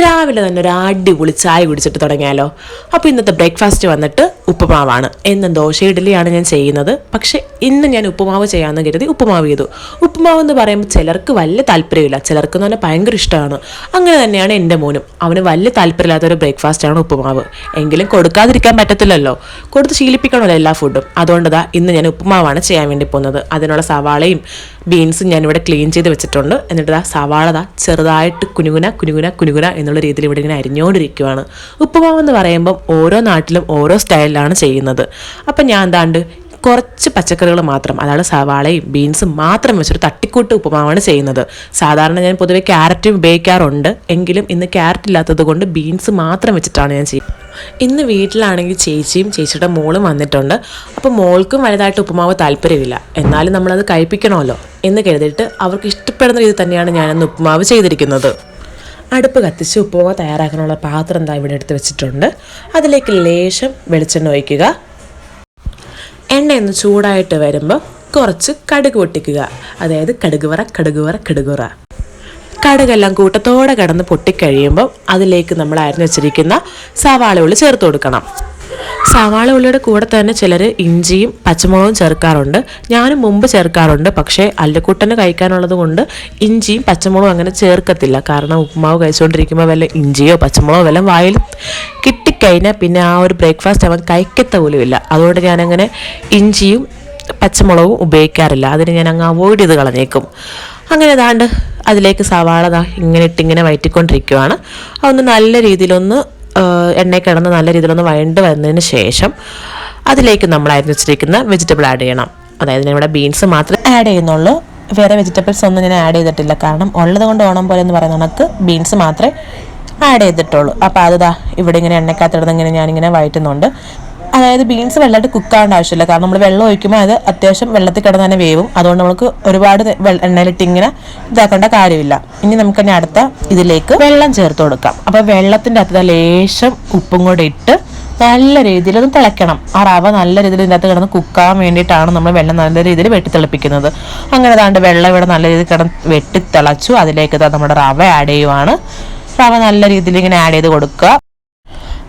രാവിലെ തന്നെ ഒരു അടിപൊളി ചായ കുടിച്ചിട്ട് തുടങ്ങിയാലോ? അപ്പോൾ ഇന്നത്തെ ബ്രേക്ക്ഫാസ്റ്റ് വന്നിട്ട് ഉപ്പുമാവാണ്. എന്നും ദോശ ഇഡ്ഡലിയാണ് ഞാൻ ചെയ്യുന്നത്. പക്ഷേ ഇന്ന് ഞാൻ ഉപ്പുമാവ് ചെയ്യാമെന്ന് കരുതി ഉപ്പുമാവ് ചെയ്തു. ഉപ്പുമാവ് എന്ന് പറയുമ്പോൾ ചിലർക്ക് വലിയ താല്പര്യമില്ല. ചിലർക്ക് എന്ന് പറഞ്ഞാൽ ഭയങ്കര ഇഷ്ടമാണ്. അങ്ങനെ തന്നെയാണ് എന്റെ മോനും. അവന് വലിയ താല്പര്യമില്ലാത്ത ഒരു ബ്രേക്ക്ഫാസ്റ്റാണ് ഉപ്പുമാവ്. എങ്കിലും കൊടുക്കാതിരിക്കാൻ പറ്റത്തില്ലല്ലോ. കൊടുത്ത് ശീലിപ്പിക്കണമല്ലോ എല്ലാ ഫുഡും അതുകൊണ്ട് ദാ ഇന്ന് ഞാൻ ഉപ്പുമാവാണ് ചെയ്യാൻ വേണ്ടി പോകുന്നത്. അതിനുള്ള സവാളയും ബീൻസും ഞാനിവിടെ ക്ലീൻ ചെയ്ത് വെച്ചിട്ടുണ്ട്. എന്നിട്ട് ദാ സവാള ചെറുതായിട്ട് കുനുകുന കുനുകുന കുനുകുന എന്നുള്ള രീതിയിൽ ഇവിടെ ഇങ്ങനെ അരിഞ്ഞുകൊണ്ടിരിക്കുകയാണ് ഉപ്പുമാവ് എന്ന് പറയുമ്പം ഓരോ നാട്ടിലും ഓരോ സ്റ്റൈലിലാണ് ചെയ്യുന്നത്. അപ്പം ഞാൻ എന്താണ്ട് കുറച്ച് പച്ചക്കറികൾ മാത്രം അതായത് സവാളയും ബീൻസും മാത്രം വെച്ചൊരു തട്ടിക്കൂട്ട് ഉപ്പുമാവാണ് ചെയ്യുന്നത്. സാധാരണ ഞാൻ പൊതുവെ ക്യാരറ്റും ഉപയോഗിക്കാറുണ്ട്. എങ്കിലും ഇന്ന് ക്യാരറ്റ് ഇല്ലാത്തത് കൊണ്ട് ബീൻസ് മാത്രം വെച്ചിട്ടാണ് ഞാൻ ചെയ്യുന്നത്. ഇന്ന് വീട്ടിലാണെങ്കിൽ ചേച്ചിയും ചേച്ചിയുടെ മോളും വന്നിട്ടുണ്ട്. അപ്പോൾ മോൾക്കും വലുതായിട്ട് ഉപ്പുമാവ് താല്പര്യമില്ല. എന്നാലും നമ്മളത് കഴിപ്പിക്കണമല്ലോ എന്ന് കരുതിയിട്ട് അവർക്ക് ഇഷ്ടപ്പെടുന്ന രീതി തന്നെയാണ് ഞാനിന്ന് ഉപ്പുമാവ് ചെയ്തിരിക്കുന്നത്. അടുപ്പ് കത്തിച്ച് ഉപ്പുമാവ് തയ്യാറാക്കാനുള്ള പാത്രം എന്താ ഇവിടെ എടുത്ത് വെച്ചിട്ടുണ്ട്. അതിലേക്ക് ലേശം വെളിച്ചെണ്ണ ഒഴിക്കുക. എണ്ണ ഒന്ന് ചൂടായിട്ട് വരുമ്പോൾ കുറച്ച് കടുക് പൊട്ടിക്കുക. അതായത് കടുക് വറ കടുക് വറ കടുക് വറ കടുകെല്ലാം കൂട്ടത്തോടെ കടന്ന് പൊട്ടിക്കഴിയുമ്പോൾ അതിലേക്ക് നമ്മൾ അരിഞ്ഞു വെച്ചിരിക്കുന്ന സവാള ഉള്ളി ചേർത്ത് കൊടുക്കണം. സവാള ഉള്ളിയുടെ കൂടെ തന്നെ ചിലർ ഇഞ്ചിയും പച്ചമുളകും ചേർക്കാറുണ്ട്. ഞാനും മുമ്പ് ചേർക്കാറുണ്ട്. പക്ഷേ അല്ലക്കൂട്ടന് കഴിക്കാനുള്ളത് കൊണ്ട് ഇഞ്ചിയും പച്ചമുളകും അങ്ങനെ ചേർക്കത്തില്ല. കാരണം ഉപ്പുമാവ് കഴിച്ചുകൊണ്ടിരിക്കുമ്പോൾ വല്ല ഇഞ്ചിയോ പച്ചമുളകോ വല്ല വായിൽ കിട്ടിക്കഴിഞ്ഞാൽ പിന്നെ ആ ഒരു ബ്രേക്ക്ഫാസ്റ്റ് അവൻ കഴിക്കത്ത പോലും ഇല്ല. അതുകൊണ്ട് ഞാനങ്ങനെ ഇഞ്ചിയും പച്ചമുളകും ഉപയോഗിക്കാറില്ല. അതിന് ഞാൻ അങ്ങ് അവോയ്ഡ് ചെയ്ത് കളഞ്ഞേക്കും. അങ്ങനെ ഏതാണ്ട് അതിലേക്ക് സവാള ഇങ്ങനെ ഇട്ടിങ്ങനെ വയറ്റിക്കൊണ്ടിരിക്കുവാണ്. അതൊന്ന് നല്ല രീതിയിലൊന്ന് എണ്ണയിൽ കിടന്ന് നല്ല രീതിയിലൊന്ന് വഴണ്ട് വന്നതിന് ശേഷം അതിലേക്ക് നമ്മൾ അരിഞ്ഞ് വെച്ചിരിക്കുന്ന വെജിറ്റബിൾ ആഡ് ചെയ്യണം. അതായത് ഇവിടെ ബീൻസ് മാത്രമേ ആഡ് ചെയ്യുന്നുള്ളൂ. വേറെ വെജിറ്റബിൾസ് ഒന്നും ഞാൻ ആഡ് ചെയ്തിട്ടില്ല. കാരണം ഉള്ളത് കൊണ്ട് ഓണം പോലെ എന്ന് പറയുന്ന കണക്ക് ബീൻസ് മാത്രമേ ആഡ് ചെയ്തിട്ടുള്ളൂ. അപ്പോൾ അത് ഇവിടെ ഇങ്ങനെ എണ്ണക്കകത്തിടുന്ന ഇങ്ങനെ ഞാനിങ്ങനെ വഴറ്റുന്നുണ്ട്. അതായത് ബീൻസ് വെള്ളമായിട്ട് കുക്ക് ആവേണ്ട ആവശ്യമില്ല. കാരണം നമ്മൾ വെള്ളം ഒഴിക്കുമ്പോൾ അത് അത്യാവശ്യം വെള്ളത്തിൽ കിടന്ന് തന്നെ വേവും. അതുകൊണ്ട് നമുക്ക് ഒരുപാട് എണ്ണയിലിട്ട് ഇങ്ങനെ ഇതാക്കേണ്ട കാര്യമില്ല. ഇനി നമുക്ക് തന്നെ അടുത്ത ഇതിലേക്ക് വെള്ളം ചേർത്ത് കൊടുക്കാം. അപ്പോൾ വെള്ളത്തിന്റെ അകത്ത് ലേശം ഉപ്പും കൂടെ ഇട്ട് നല്ല രീതിയിൽ ഒന്ന് തിളയ്ക്കണം. ആ റവ നല്ല രീതിയിൽ ഇതിന്റെ അകത്ത് കിടന്ന് കുക്കാൻ വേണ്ടിയിട്ടാണ് നമ്മൾ വെള്ളം നല്ല രീതിയിൽ വെട്ടിത്തിളപ്പിക്കുന്നത്. അങ്ങനെ താണ്ട് വെള്ളം ഇവിടെ നല്ല രീതിയിൽ കിടന്ന് വെട്ടിത്തിളച്ചു. അതിലേക്ക് നമ്മുടെ റവ ആഡ് ചെയ്യുവാണ്. റവ നല്ല രീതിയിൽ ഇങ്ങനെ ആഡ് ചെയ്ത് കൊടുക്കുക.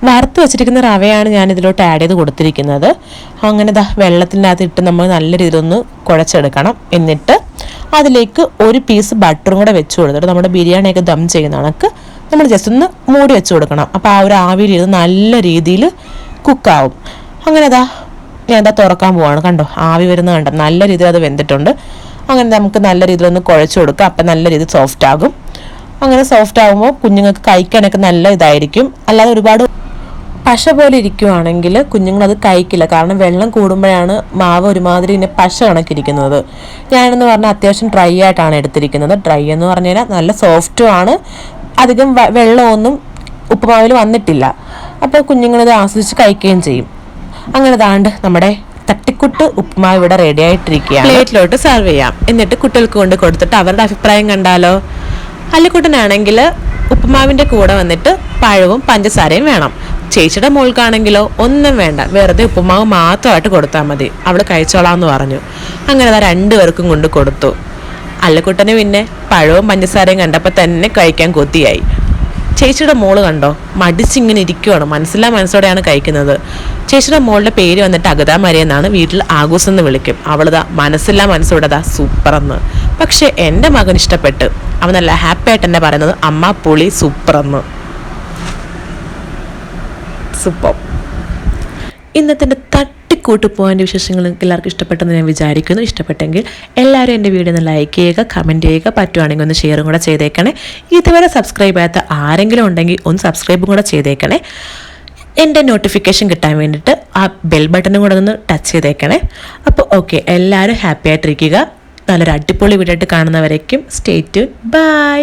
വറുത്ത് വെച്ചിരിക്കുന്ന റവയാണ് ഞാൻ ഇതിലോട്ട് ആഡ് ചെയ്ത് കൊടുത്തിരിക്കുന്നത്. അങ്ങനെ ദാ വെള്ളത്തിനകത്ത് ഇട്ട് നമ്മൾ നല്ല രീതിയിലൊന്ന് കുഴച്ചെടുക്കണം. എന്നിട്ട് അതിലേക്ക് ഒരു പീസ് ബട്ടറും കൂടെ വെച്ച് കൊടുത്തിട്ട് നമ്മുടെ ബിരിയാണിയൊക്കെ ദം ചെയ്യുന്ന കണക്ക് നമ്മൾ ജസ്റ്റ് ഒന്ന് മൂടി വെച്ച് കൊടുക്കണം. അപ്പോൾ ആ ഒരു ആവിയിൽ ഇത് നല്ല രീതിയിൽ കുക്കാവും അങ്ങനെ ദാ ഞാൻ എന്താ തുറക്കാൻ പോവാണ്. കണ്ടോ? ആവി വരുന്ന കണ്ടോ? നല്ല രീതിയിൽ അത് വെന്തിട്ടുണ്ട്. അങ്ങനെ നമുക്ക് നല്ല രീതിയിൽ ഒന്ന് കുഴച്ച് കൊടുക്കുക അപ്പം നല്ല രീതിയിൽ സോഫ്റ്റ് ആകും. അങ്ങനെ സോഫ്റ്റ് ആകുമ്പോൾ കുഞ്ഞുങ്ങൾക്ക് കഴിക്കാനൊക്കെ നല്ല ഇതായിരിക്കും. അല്ലാതെ ഒരുപാട് പശ പോലെ ഇരിക്കുവാണെങ്കിൽ കുഞ്ഞുങ്ങൾ അത് കഴിക്കില്ല. കാരണം വെള്ളം കൂടുമ്പോഴാണ് മാവ് ഒരുമാതിരി ഇങ്ങനെ പശ കണക്കിരിക്കുന്നത്. ഞാനെന്ന് പറഞ്ഞാൽ അത്യാവശ്യം ഡ്രൈ ആയിട്ടാണ് എടുത്തിരിക്കുന്നത്. ഡ്രൈ എന്ന് പറഞ്ഞു കഴിഞ്ഞാൽ നല്ല സോഫ്റ്റും ആണ്. അധികം വെള്ളമൊന്നും ഉപ്പുമാവിൽ വന്നിട്ടില്ല. അപ്പോൾ കുഞ്ഞുങ്ങളിത് ആസ്വദിച്ച് കഴിക്കുകയും ചെയ്യും. അങ്ങനെ താണ്ട് നമ്മുടെ തട്ടിക്കുട്ട് ഉപ്പുമാവ് ഇവിടെ റെഡി ആയിട്ടിരിക്കുകയാണ്. പ്ലേറ്റിലോട്ട് സെർവ് ചെയ്യാം. എന്നിട്ട് കുട്ടികൾക്ക് കൊണ്ട് കൊടുത്തിട്ട് അവരുടെ അഭിപ്രായം കണ്ടാലോ? അല്ലിക്കുട്ടനാണെങ്കിൽ ഉപ്പുമാവിന്റെ കൂടെ വന്നിട്ട് പഴവും പഞ്ചസാരയും വേണം. ചേച്ചിയുടെ മോൾക്കാണെങ്കിലോ ഒന്നും വേണ്ട. വെറുതെ ഉപ്പുമാവ് മാത്രമായിട്ട് കൊടുത്താൽ മതി. അവൾ കഴിച്ചോളാന്ന് പറഞ്ഞു. അങ്ങനെ അതാ രണ്ടുപേർക്കും കൊണ്ട് കൊടുത്തു. അല്ലക്കുട്ടന് പിന്നെ പഴവും പഞ്ചസാരയും കണ്ടപ്പോൾ തന്നെ കഴിക്കാൻ കൊതിയായി. ചേച്ചിയുടെ മോൾ കണ്ടോ? മടിച്ചിങ്ങനെ ഇരിക്കുവാണ്. മനസ്സില്ലാ മനസ്സോടെയാണ് കഴിക്കുന്നത്. ചേച്ചിയുടെ മോളുടെ പേര് വന്നിട്ട് അഗതാ മരി എന്നാണ് വീട്ടിൽ ആഘോഷം എന്ന് വിളിക്കും. അവളിതാ മനസ്സില്ലാ മനസ്സോടെതാ സൂപ്പറെന്ന്. പക്ഷേ എന്റെ മകൻ ഇഷ്ടപ്പെട്ട്. അവനല്ല ഹാപ്പി ആയിട്ട് എന്നെ പറയുന്നത് അമ്മ പുളി സൂപ്പറെന്ന്. സൂപ്പർ. ഇന്നത്തെ തട്ടിക്കൂട്ട് പോകാന്റെ വിശേഷങ്ങൾ എല്ലാവർക്കും ഇഷ്ടപ്പെട്ടെന്ന് ഞാൻ വിചാരിക്കുന്നു. ഇഷ്ടപ്പെട്ടെങ്കിൽ എല്ലാവരും എന്റെ വീഡിയോ ഒന്ന് ലൈക്ക് ചെയ്യുക കമന്റ് ചെയ്യുക പറ്റുവാണെങ്കിൽ ഒന്ന് ഷെയറും കൂടെ ചെയ്തേക്കണേ. ഇതുവരെ സബ്സ്ക്രൈബ് ചെയ്യാത്ത ആരെങ്കിലും ഉണ്ടെങ്കിൽ ഒന്ന് സബ്സ്ക്രൈബും കൂടെ ചെയ്തേക്കണേ. എന്റെ നോട്ടിഫിക്കേഷൻ കിട്ടാൻ വേണ്ടിയിട്ട് ആ ബെൽ ബട്ടണും കൂടെ ഒന്ന് ടച്ച് ചെയ്തേക്കണേ. അപ്പോൾ ഓക്കെ എല്ലാവരും ഹാപ്പി ആയിട്ടിരിക്കുക. നല്ലൊരു അടിപൊളി വീഡിയോ ആയിട്ട് കാണുന്നവരേക്കും സ്റ്റേ ട്യൂൺ ബൈ